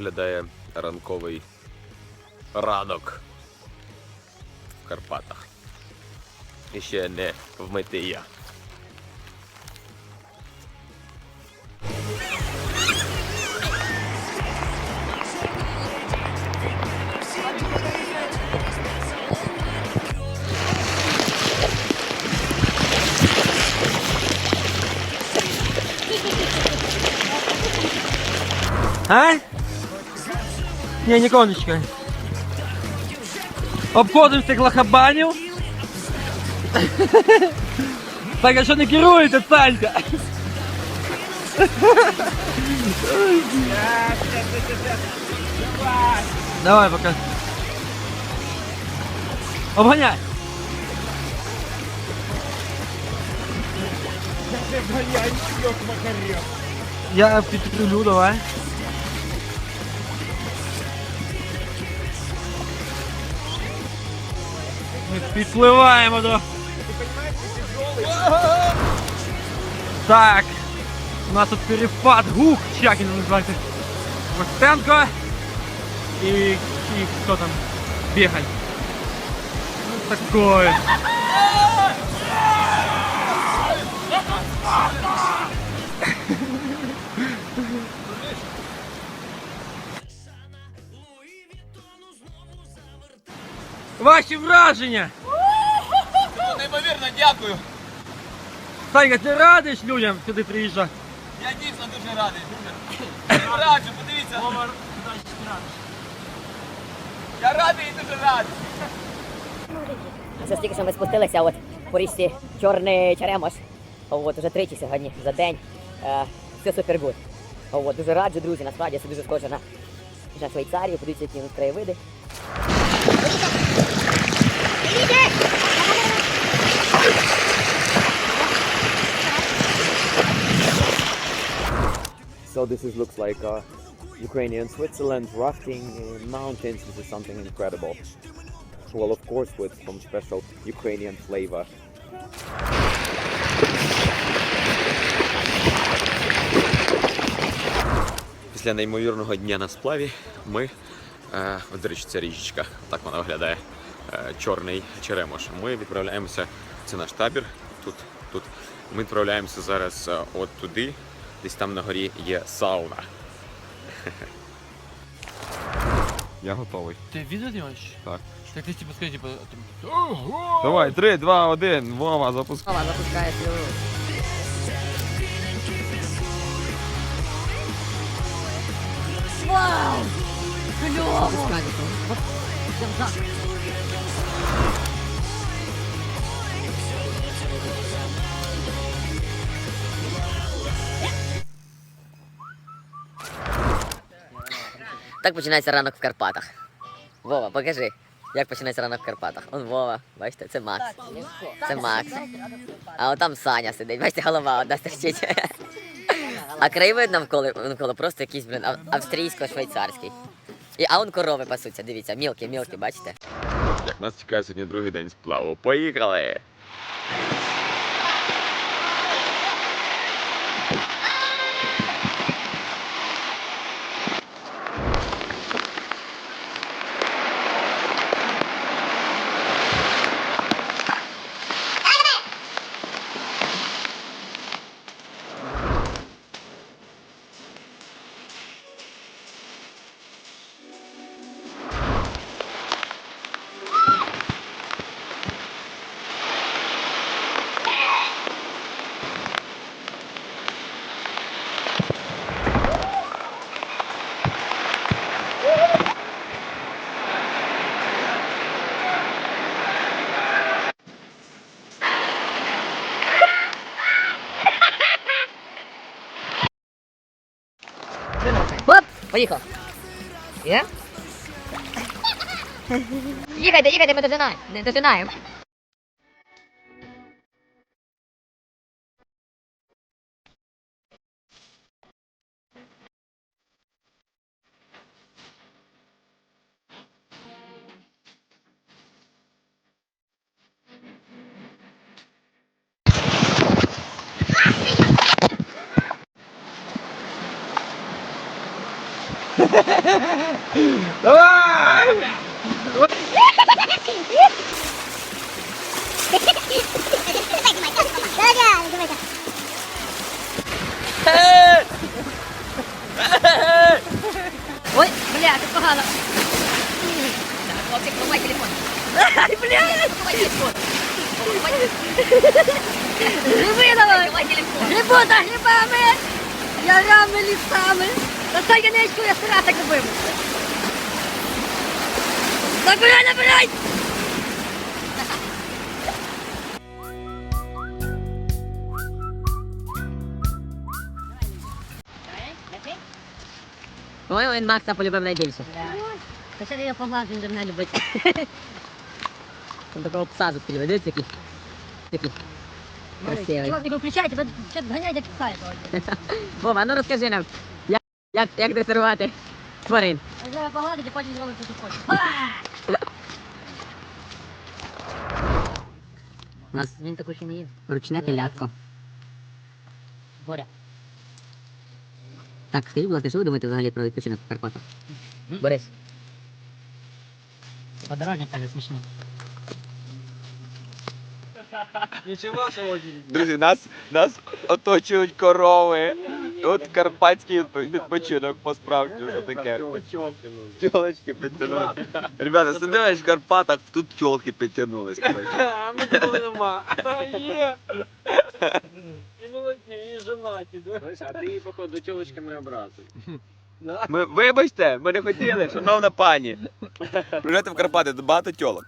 виглядає ранковий ранок в Карпатах. І ще не вмитий я. А? Не, нікого не чекай. Обходимо цих лохабанів. Так, а що не керуєте, Санька? Давай пока. Обганяй. Я підкрилю, давай. підпливаємо до. Так. У нас тут перепад гук, чи як він називається. Костенко і, і хто там? Бігань. Ну такое. Ваші враження! Дякую. Санька, ти радиш людям сюди приїжджати? Я дійсно дуже радий. Дуже. Раджу, подивіться. Я радий і дуже радий. Це стільки, що ми спустилися от по річці Чорний Черемош. От, уже тричі сьогодні за день. Е, все супер гуд. От, дуже раджу, друзі, насправді це дуже схоже на, на Швейцарію. Подивіться, які у нас краєвиди. This is, looks like uh, Ukrainian Switzerland rafting in mountains. This is something incredible. Well, of course, with some special Ukrainian flavor. Після неймовірного дня на сплаві ми, е, до речі, ця річечка, так вона виглядає, е, чорний черемош. Ми відправляємося, це наш табір, тут, тут. Ми відправляємося зараз е, от туди, десь там на горі є сауна. Я готовий. Ти відео знімаєш? Так. Так ти типу скажи, типу, там, Давай, 3, 2, 1, Вова, запускай. Мама запускає сльозу. Вау! Кльово! Так починається ранок в Карпатах. Вова, покажи, як починається ранок в Карпатах. Он Вова, бачите, це Макс. Це Макс. А от там Саня сидить, бачите, голова одна стирчить. А краєвид навколо, навколо просто якийсь, блін, австрійсько-швейцарський. І, а он корови пасуться, дивіться, мілкі, мілкі, бачите? Так, нас чекає сьогодні другий день сплаву. Поїхали! what 我一口耶一个一个都没得吃奶这是哪呀 дожинаємо. Ой, бля, це погано. Хлопчик, ховай телефон. Ай, бля! Ховай телефон. Гриби давай! Ховай телефон. Грибу за грибами! Ярами лісами! Достай яничку, я сира так робив. Набирай, набирай! Ой, він Макса полюбив найбільше. Та ще я поглажу, він мене любить. Там такого пса тут полюбив, дивіться який. Такий. Красивий. Чувак, не виключайте, ви ще ганяйте пихає. Вова, ну розкажи нам, як, як, дресирувати тварин. Зараз погладите, потім зробите, що хочете. У нас Він такий ще не їв. ручне телятко. Боря. Так, скажіть, будь ласка, що ви думаєте взагалі про відпочинок в Карпатах? Борис. Подорожник каже смішний. Нічого сьогодні. Друзі, нас, нас оточують корови. Тут карпатський відпочинок по-справжньому таке. Тілочки підтягнули. Ребята, сидиш в Карпатах, тут тілки підтягнулись. коротше. А ми коли нема. Та є. І молоді, і женаті. А ти, її, походу, тілочками образив. Ми, вибачте, ми не хотіли, шановна пані. Приїжджайте в Карпати, тут багато тілок.